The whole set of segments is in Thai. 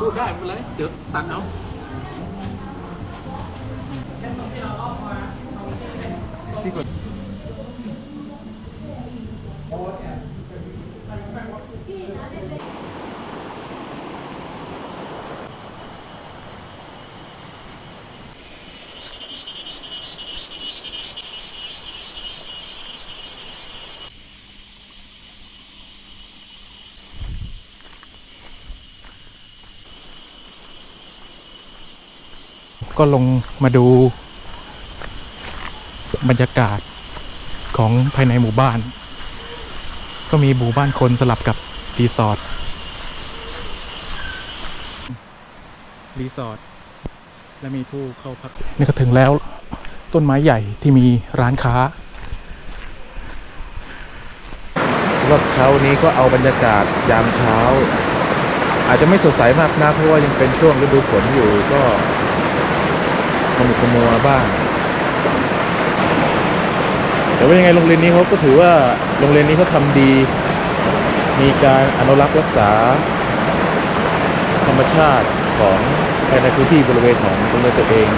พูดได้ไม่เป็นไรเดี๋ยวตัดเอาที่กด ก็ลงมาดู บรรยากาศของภายในหมู่บ้าน ก็มีหมู่บ้านคนสลับกับรีสอร์ทรีสอร์ทและมีผู้เข้าพักนี่ก็ถึงแล้วต้นไม้ใหญ่ที่มีร้านค้าสำหรับเช้านี้ก็เอาบรรยากาศยามเช้า อาจจะไม่สดใสมากนะเพราะว่ายังเป็นช่วงฤดูฝนอยู่ก็ มุกขมัวบ้าง แต่ว่ายังไงโรงเรียนนี้เขาก็ถือว่าโรงเรียนนี้เขาทำดี มีการอนุรักษ์รักษา ธรรมชาติของภายในพื้นที่บริเวณของโรงเรียนตัวเอง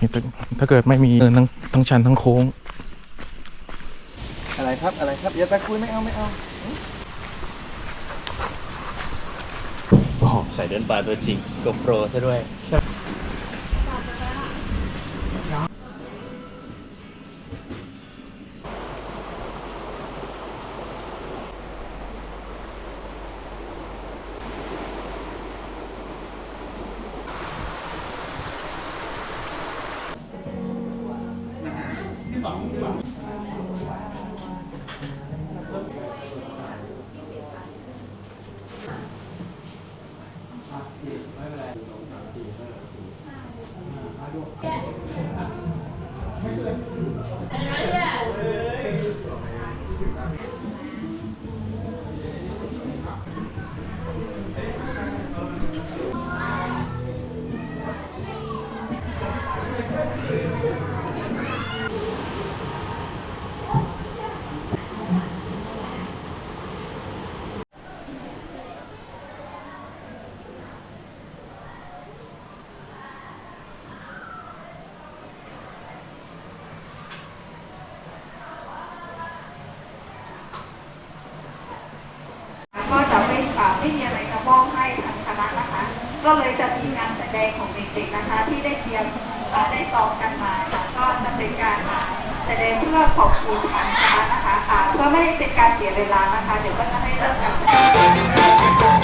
ถ้าถ้าเกิดไม่มีเนินทั้งทั้งชันทั้งโค้ง อะไรครับอะไรครับอย่าตะคุยไม่เอาไม่เอาใส่เดินป่าตัวจริงกโปรซะด้วยก็ ก็เลยจะมีงานแสดงของเด็กๆนะคะ ที่ได้เตรียมได้ซ้อมกันมาค่ะก็จะเป็นการมาแสดงเพื่อขอบคุณทางคณะนะคะอ่าเพื่อไม่ให้เป็นการเสียเวลานะคะ เดี๋ยวก็จะให้เริ่มกัน